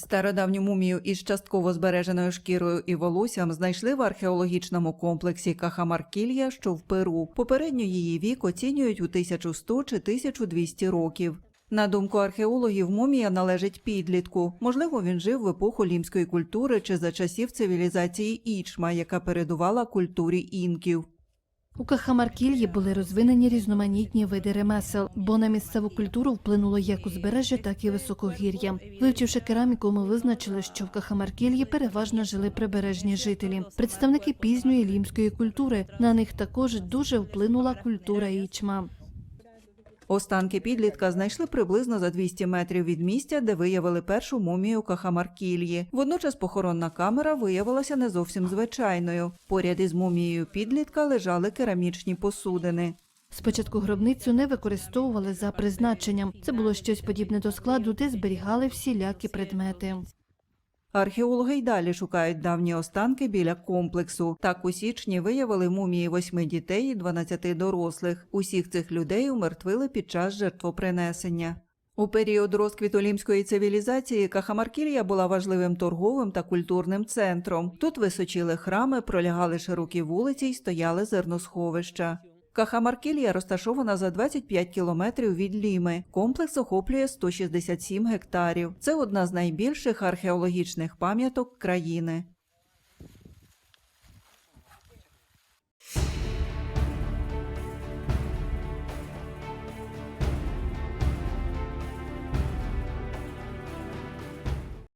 Стародавню мумію із частково збереженою шкірою і волоссям знайшли в археологічному комплексі Кахамаркілья, що в Перу. Попередньо її вік оцінюють у 1100 чи 1200 років. На думку археологів, мумія належить підлітку. Можливо, він жив в епоху лімської культури чи за часів цивілізації Ічма, яка передувала культурі інків. У Кахамаркільї були розвинені різноманітні види ремесел, бо на місцеву культуру вплинуло як узбережжя, так і високогір'я. Вивчивши кераміку, ми визначили, що в Кахамаркільї переважно жили прибережні жителі, представники пізньої лімської культури. На них також дуже вплинула культура ічма. Останки підлітка знайшли приблизно за 200 метрів від місця, де виявили першу мумію Кахамаркільї. Водночас похоронна камера виявилася не зовсім звичайною. Поряд із мумією підлітка лежали керамічні посудини. Спочатку гробницю не використовували за призначенням. Це було щось подібне до складу, де зберігали всілякі предмети. Археологи й далі шукають давні останки біля комплексу. Так у січні виявили мумії восьми дітей і 12 дорослих. Усіх цих людей умертвили під час жертвопринесення. У період розквіту лімської цивілізації Кахамаркілія була важливим торговим та культурним центром. Тут височили храми, пролягали широкі вулиці й стояли зерносховища. Кахамаркілія розташована за 25 кілометрів від Ліми. Комплекс охоплює 167 гектарів. Це одна з найбільших археологічних пам'яток країни.